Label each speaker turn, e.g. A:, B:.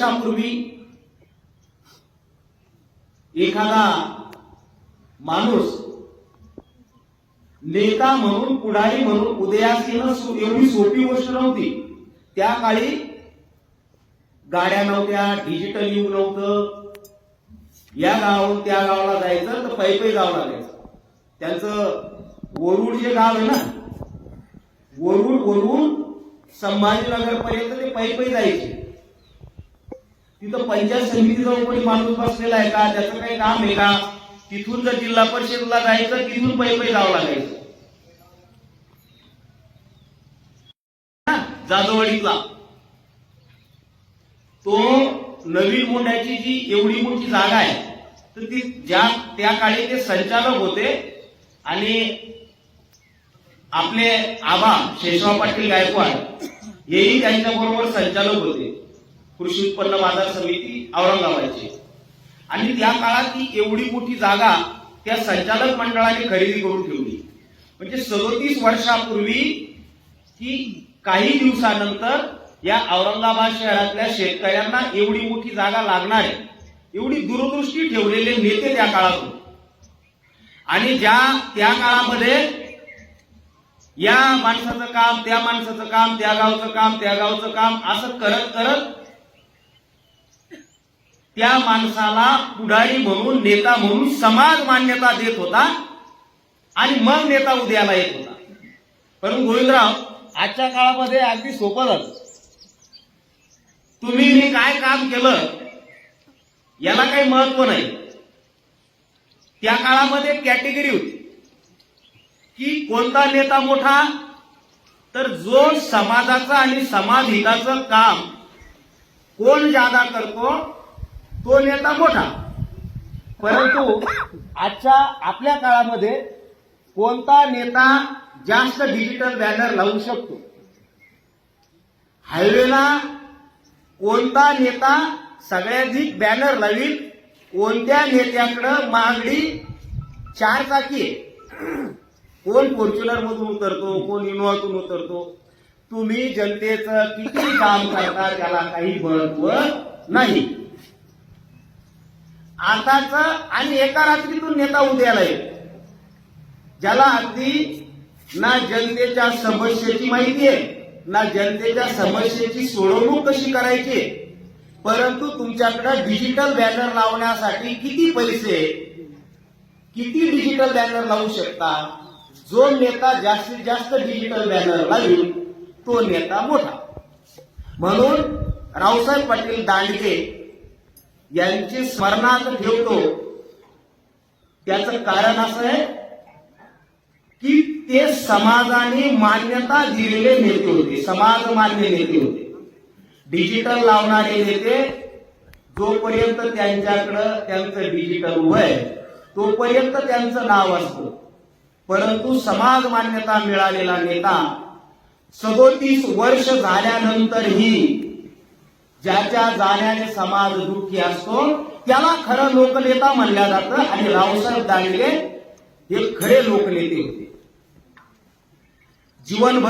A: वर्षापूर्वी एखादा माणूस नेता म्हणून पुढारी म्हणून उदयास येणं एवढी सोपी गोष्ट नव्हती. त्या काळी गाड्या नव्हत्या डिजिटल युग नव्हतं. या गावाहून त्या गावाला जायचं तर पैपही जावं लागायचं. त्यांचं वरुड जे गाव आहे ना वरुड वरून संभाजीनगर पर्यंत ते पैपही जायचे. तिथं पंचायत समितीचा कोणी माणूस बसलेला आहे का? त्याचं काही काम आहे का? तिथून जर जिल्हा परिषदला जायचं तिथून पैपही जावं लागायचं. हा, जाधववाडीतला. तो नवीन मोंढ्याची जी एवढी मोठी जागा आहे तर ती ज्या त्या काळी ते संचालक होते आणि आपले आबा शेषराव पाटील गायकवाड हेही त्यांच्याबरोबर संचालक होते. कृषी उत्पन्न बाजार समिती औरंगाबादची. आणि त्या काळात ती एवढी मोठी जागा त्या संचालक मंडळाने खरेदी करून ठेवली. म्हणजे सदोतीस वर्षापूर्वी की काही दिवसानंतर या औरंगाबाद शहरातल्या शेतकऱ्यांना एवढी मोठी जागा लागणार आहे एवढी दूरदृष्टी ठेवलेले नेते त्या काळात होते आणि ज्या त्या काळामध्ये या माणसाचं काम त्या माणसाचं काम त्या गावचं काम त्या गावचं काम असं करत करत त्या माणसाला पुढारी म्हणून नेता म्हणून समाज मान्यता देत होता आणि मग नेता उद्याला येत होता. परंतु गोविंदराव आजच्या काळामध्ये अगदी सोपं झालं. तुम्ही मी काय काम केलं याला काही महत्त्व नाही. त्या काळामध्ये कॅटेगरी होती. की कोणता नेता मोठा तर जो समाजाचं आणि समाज हिताचं काम कोण जादा करतो तो नेता मोठा. परंतु आजच्या आपल्या काळामध्ये कोणता नेता जास्त डिजिटल बॅनर लावू शकतो? हायवेला कोणता नेता सगळ्याधिक बॅनर लावील? कोणत्या नेत्याकडं मागणी चार चाकी आहे? कोण फॉर्च्युनर मधून उतरतो? कोण इनोव्हातून उतरतो? तुम्ही जनतेचं किती काम करता त्याला काही महत्त्व नाही. आताच आणि एका रात्रीतून नेता उद्याला येईल ज्याला अगदी ना जनतेच्या समस्येची माहिती आहे ना जनतेच्या समस्येची सोडवणूक कशी करायची आहे. परंतु तुमच्याकडे डिजिटल बॅनर लावण्यासाठी किती पैसे किती डिजिटल बॅनर लावू शकता जो नेता जास्तीत जास्त डिजिटल बॅनर लावेल तो नेता मोठा म्हणून रावसाहेब पाटील दांडगे यांची स्मरणार्थ ठेवतो. त्याचं कारण असं आहे की ते समाजाने मान्यता दिलेले नेते होते. समाज मान्य नेते होते. डिजिटल लावणारे नेते जोपर्यंत त्यांच्याकडं त्यांचं डिजिटल उभं आहे तोपर्यंत त्यांचं नाव असतं. परंतु समाज मान्यता मिळालेला नेता सदोतीस वर्ष झाल्यानंतरही ज्याच्या जाण्याने समाज दुःखी असतो त्याला खरं लोकनेता म्हणल्या जातं. आणि रावसाहेब दांडगे हे खरे लोकनेते होते. जीवनभर